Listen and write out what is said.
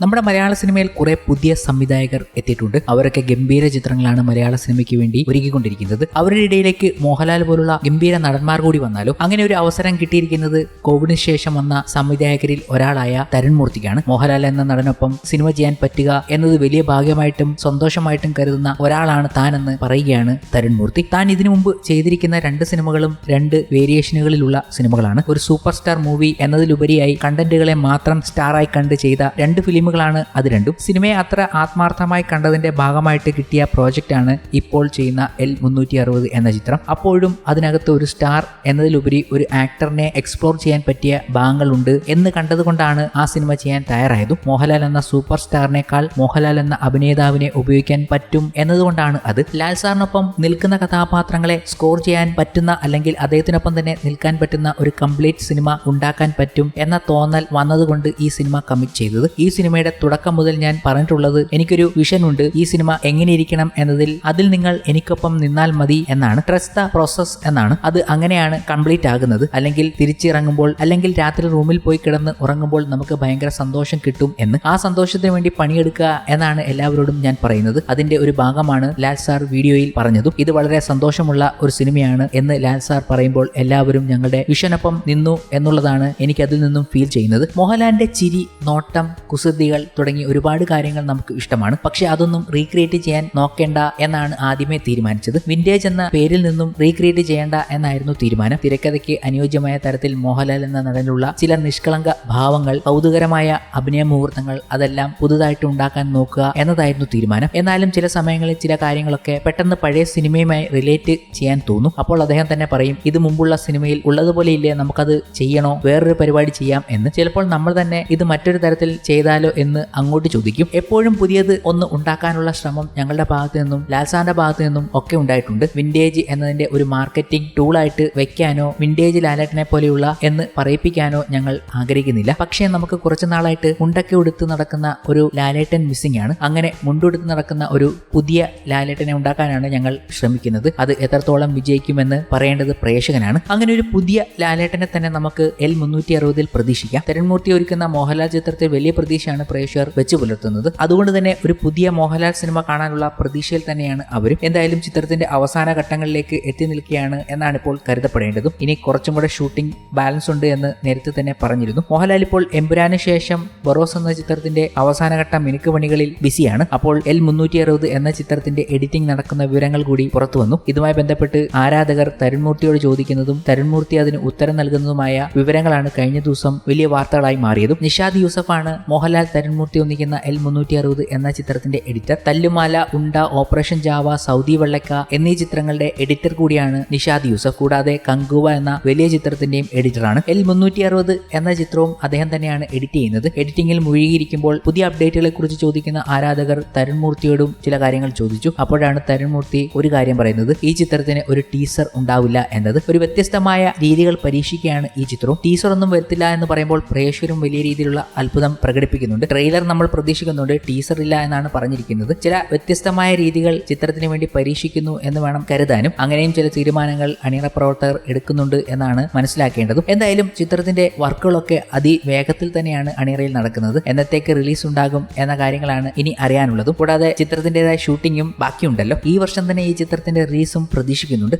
നമ്മുടെ മലയാള സിനിമയിൽ കുറെ പുതിയ സംവിധായകർ എത്തിയിട്ടുണ്ട്. അവരൊക്കെ ഗംഭീര ചിത്രങ്ങളാണ് മലയാള സിനിമയ്ക്ക് വേണ്ടി ഒരുക്കിക്കൊണ്ടിരിക്കുന്നത്. അവരുടെ ഇടയിലേക്ക് മോഹൻലാൽ പോലുള്ള ഗംഭീര നടന്മാർ കൂടി വന്നാലും അങ്ങനെ ഒരു അവസരം കിട്ടിയിരിക്കുന്നത് കോവിഡിന് ശേഷം വന്ന സംവിധായകരിൽ ഒരാളായ തരുൺ മൂർത്തിക്കാണ് മോഹൻലാൽ എന്ന നടനൊപ്പം സിനിമ ചെയ്യാൻ പറ്റുക എന്നത് വലിയ ഭാഗ്യമായിട്ടും സന്തോഷമായിട്ടും കരുതുന്ന ഒരാളാണ് താൻ എന്ന് പറയുകയാണ് തരുൺ മൂർത്തി താൻ ഇതിനു മുമ്പ് ചെയ്തിരിക്കുന്ന രണ്ട് സിനിമകളും രണ്ട് വേരിയേഷനുകളിലുള്ള സിനിമകളാണ്. ഒരു സൂപ്പർ സ്റ്റാർ മൂവി എന്നതിലുപരിയായി കണ്ടന്റുകളെ മാത്രം സ്റ്റാറായി കണ്ട് ചെയ്ത രണ്ട് ഫിലിമുകളാണ് അത് രണ്ടും. സിനിമയെ അത്ര ആത്മാർത്ഥമായി കണ്ടതിന്റെ ഭാഗമായിട്ട് കിട്ടിയ പ്രോജക്റ്റ് ആണ് ഇപ്പോൾ ചെയ്യുന്ന എൽ മുന്നൂറ്റി അറുപത് എന്ന ചിത്രം. അപ്പോഴും അതിനകത്ത് ഒരു സ്റ്റാർ എന്നതിലുപരി ഒരു ആക്ടറിനെ എക്സ്പ്ലോർ ചെയ്യാൻ പറ്റിയ ഭാഗങ്ങളുണ്ട് എന്ന് കണ്ടതുകൊണ്ടാണ് ആ സിനിമ ചെയ്യാൻ തയ്യാറായതും. മോഹൻലാൽ എന്ന സൂപ്പർ സ്റ്റാറിനേക്കാൾ മോഹൻലാൽ എന്ന അഭിനേതാവിനെ ഉപയോഗിക്കാൻ പറ്റും എന്നതുകൊണ്ടാണ് അത്. ലാൽ സാറിനൊപ്പം നിൽക്കുന്ന കഥാപാത്രങ്ങളെ സ്കോർ ചെയ്യാൻ പറ്റുന്ന അല്ലെങ്കിൽ അദ്ദേഹത്തിനൊപ്പം തന്നെ നിൽക്കാൻ പറ്റുന്ന ഒരു കംപ്ലീറ്റ് സിനിമ ഉണ്ടാക്കാൻ പറ്റും എന്ന തോന്നൽ വന്നതുകൊണ്ട് ഈ സിനിമ കമ്മിറ്റ് ചെയ്തത്. ഈ സിനിമയുടെ തുടക്കം മുതൽ ഞാൻ പറഞ്ഞിട്ടുള്ളത് എനിക്കൊരു വിഷൻ ഉണ്ട് ഈ സിനിമ എങ്ങനെ ഇരിക്കണം എന്നതിൽ അതിൽ നിങ്ങൾ എനിക്കൊപ്പം നിന്നാൽ മതി എന്നാണ്. ട്രസ്റ്റ് ദ പ്രോസസ് എന്നാണ്. അത് അങ്ങനെയാണ് കംപ്ലീറ്റ് ആകുന്നത്. അല്ലെങ്കിൽ തിരിച്ചിറങ്ങുമ്പോൾ അല്ലെങ്കിൽ രാത്രി റൂമിൽ പോയി കിടന്ന് ഉറങ്ങുമ്പോൾ നമുക്ക് ഭയങ്കര സന്തോഷം കിട്ടും എന്ന്. ആ സന്തോഷത്തിന് വേണ്ടി പണിയെടുക്കുക എന്നാണ് എല്ലാവരോടും ഞാൻ പറയുന്നത്. അതിന്റെ ഒരു ഭാഗമാണ് ലാൽ സാർ വീഡിയോയിൽ പറഞ്ഞതും. ഇത് വളരെ സന്തോഷമുള്ള ഒരു സിനിമയാണ് എന്ന് ലാൽ സാർ പറയുമ്പോൾ എല്ലാവരും ഞങ്ങളുടെ വിഷനൊപ്പം നിന്നു എന്നുള്ളതാണ് എനിക്ക് അതിൽ നിന്നും ഫീൽ ചെയ്യുന്നത്. മോഹൻലാലിന്റെ ചിരി നോട്ടം കുസൃതികൾ തുടങ്ങി ഒരുപാട് കാര്യങ്ങൾ നമുക്ക് ഇഷ്ടമാണ്. പക്ഷെ അതൊന്നും റീക്രിയേറ്റ് ചെയ്യാൻ നോക്കേണ്ട എന്നാണ് ആദ്യമേ തീരുമാനിച്ചത്. വിന്റേജ് എന്ന പേരിൽ നിന്നും റീക്രിയേറ്റ് ചെയ്യേണ്ട എന്നായിരുന്നു തീരുമാനം. തിരക്കഥയ്ക്ക് അനുയോജ്യമായ തരത്തിൽ മോഹൻലാൽ എന്ന നടനുള്ള ചില നിഷ്കളങ്ക ഭാവങ്ങൾ കൗതുകരമായ അഭിനയ മുഹൂർത്തങ്ങൾ അതെല്ലാം പുതുതായിട്ട് ഉണ്ടാക്കാൻ നോക്കുക എന്നതായിരുന്നു തീരുമാനം. എന്നാലും ചില സമയങ്ങളിൽ ചില കാര്യങ്ങളൊക്കെ പെട്ടെന്ന് പഴയ സിനിമയുമായി റിലേറ്റ് ചെയ്യാൻ തോന്നും. അപ്പോൾ അദ്ദേഹം തന്നെ പറയും ഇത് മുമ്പുള്ള സിനിമയിൽ ഉള്ളതുപോലെ ഇല്ലേ? നമുക്കത് ചെയ്യണോ? വേറൊരു പരിപാടി ചെയ്യാം എന്ന്. ചിലപ്പോൾ നമ്മൾ തന്നെ ഇത് മറ്റൊരു തരത്തിൽ ചെയ്താലോ എന്ന് അങ്ങോട്ട് ചോദിക്കും. എപ്പോഴും പുതിയത് ഒന്ന് ഉണ്ടാക്കാനുള്ള ശ്രമം ഞങ്ങളുടെ ഭാഗത്തു നിന്നും ലാൽസാന്റെ ഭാഗത്തു നിന്നും ഒക്കെ ഉണ്ടായിട്ടുണ്ട്. വിന്റേജ് എന്നതിന്റെ ഒരു മാർക്കറ്റിംഗ് ടൂളായിട്ട് വെക്കാനോ വിന്റേജ് ലാലേട്ടനെ പോലെയുള്ള എന്ന് പറയിപ്പിക്കാനോ ഞങ്ങൾ ആഗ്രഹിക്കുന്നില്ല. പക്ഷേ നമുക്ക് കുറച്ചു നാളായിട്ട് മുണ്ടൊക്കെ ഉടുത്ത് നടക്കുന്ന ഒരു ലാലേട്ടൻ മിസ്സിംഗ് ആണ്. അങ്ങനെ മുണ്ടുടുത്ത് നടക്കുന്ന ഒരു പുതിയ ലാലേട്ടനെ ഉണ്ടാക്കാനാണ് ഞങ്ങൾ ശ്രമിക്കുന്നത്. അത് എത്രത്തോളം വിജയിക്കുമെന്ന് പറയേണ്ടത് പ്രേക്ഷകനാണ്. അങ്ങനെ ഒരു പുതിയ ലാലേട്ടനെ തന്നെ നമുക്ക് എൽ മുന്നൂറ്റി അറുപതിൽ പ്രതീക്ഷിക്കാം. തരുൺമൂർത്തി ഒരുക്കുന്ന മോഹൻലാൽ ചിത്രത്തിൽ വലിയ പ്രതീക്ഷയാണ് പ്രേക്ഷകർ വെച്ചു പുലർത്തുന്നത്. അതുകൊണ്ട് തന്നെ ഒരു പുതിയ മോഹൻലാൽ സിനിമ കാണാനുള്ള പ്രതീക്ഷയിൽ തന്നെയാണ് അവരും. എന്തായാലും ചിത്രത്തിന്റെ അവസാന ഘട്ടങ്ങളിലേക്ക് എത്തി നിൽക്കുകയാണ് എന്നാണ് ഇപ്പോൾ കരുതപ്പെടേണ്ടതും. ഇനി കുറച്ചും കൂടെ ഷൂട്ടിംഗ് ബാലൻസ് ഉണ്ട് എന്ന് നേരത്തെ തന്നെ പറഞ്ഞിരുന്നു. മോഹൻലാൽ ഇപ്പോൾ എമ്പുരാന് ശേഷം ബറോസ് എന്ന ചിത്രത്തിന്റെ അവസാനഘട്ട മിനുക്ക് പണികളിൽ ബിസിയാണ്. അപ്പോൾ എൽ മുന്നൂറ്റി അറുപത് എന്ന ചിത്രത്തിന്റെ എഡിറ്റിംഗ് നടക്കുന്ന വിവരങ്ങൾ കൂടി പുറത്തു വന്നു. ഇതുമായി ബന്ധപ്പെട്ട് ആരാധകർ തരുൺമൂർത്തിയോട് ചോദിക്കുന്നതും തരുൺമൂർത്തി അതിന് ഉത്തരം നൽകുന്നതുമായ വിവരങ്ങളാണ് കഴിഞ്ഞ ദിവസം വലിയ വാർത്തകളായി മാറിയതും. നിഷാദ് യൂസഫാണ് മോഹൻലാൽ തരുൺമൂർത്തി ഒന്നിക്കുന്ന എൽ മുന്നൂറ്റി അറുപത് എന്ന ചിത്രത്തിന്റെ എഡിറ്റർ. തല്ലുമാല ഉണ്ട ഓപ്പറേഷൻ ജാവ സൗദി വെള്ളക്ക എന്നീ ചിത്രങ്ങളുടെ എഡിറ്റർ കൂടിയാണ് നിഷാദ് യൂസഫ്. കൂടാതെ കങ്കുവ എന്ന വലിയ ചിത്രത്തിന്റെയും എഡിറ്ററാണ് എൽ മുന്നൂറ്റി അറുപത് എന്ന ചിത്രവും അദ്ദേഹം തന്നെയാണ് എഡിറ്റ് ചെയ്യുന്നത്. എഡിറ്റിംഗിൽ മുഴുകിയിരിക്കുമ്പോൾ പുതിയ അപ്ഡേറ്റുകളെ കുറിച്ച് ചോദിക്കുന്ന ആരാധകർ തരുൺമൂർത്തിയോടും ചില കാര്യങ്ങൾ ചോദിച്ചു. അപ്പോഴാണ് തരുൺമൂർത്തി ഒരു കാര്യം പറയുന്നത്. ഈ ചിത്രത്തിന് ഒരു ടീസർ ഉണ്ടാവില്ല എന്നത്. ഒരു വ്യത്യസ്തമായ രീതികൾ പരീക്ഷിക്കുകയാണ് ഈ ചിത്രവും. ടീസർ ഒന്നും വരുത്തില്ല എന്ന് പറയുമ്പോൾ പ്രേക്ഷകരും വലിയ രീതിയിലുള്ള അത്ഭുതം പ്രകടിപ്പിക്കുന്നുണ്ട്. ട്രെയിലർ നമ്മൾ പ്രതീക്ഷിക്കുന്നുണ്ട് ടീസർ ഇല്ല എന്നാണ് പറഞ്ഞിരിക്കുന്നത്. ചില വ്യത്യസ്തമായ രീതികൾ ചിത്രത്തിന് വേണ്ടി പരീക്ഷിക്കുന്നു എന്ന് വേണം കരുതാനും. അങ്ങനെയും ചില തീരുമാനങ്ങൾ അണിയറ പ്രവർത്തകർ എടുക്കുന്നുണ്ട് എന്നാണ് മനസ്സിലാക്കേണ്ടതും. എന്തായാലും ചിത്രത്തിന്റെ വർക്കുകളൊക്കെ അതിവേഗത്തിൽ തന്നെയാണ് അണിയറയിൽ നടക്കുന്നത്. എന്നത്തേക്ക് റിലീസ് ഉണ്ടാകും എന്ന കാര്യങ്ങളാണ് ഇനി അറിയാനുള്ളതും. കൂടാതെ ചിത്രത്തിന്റെതായ ഷൂട്ടിങ്ങും ബാക്കിയുണ്ടല്ലോ. ഈ വർഷം തന്നെ ഈ ചിത്രത്തിന്റെ റിലീസും പ്രതീക്ഷിക്കുന്നുണ്ട്.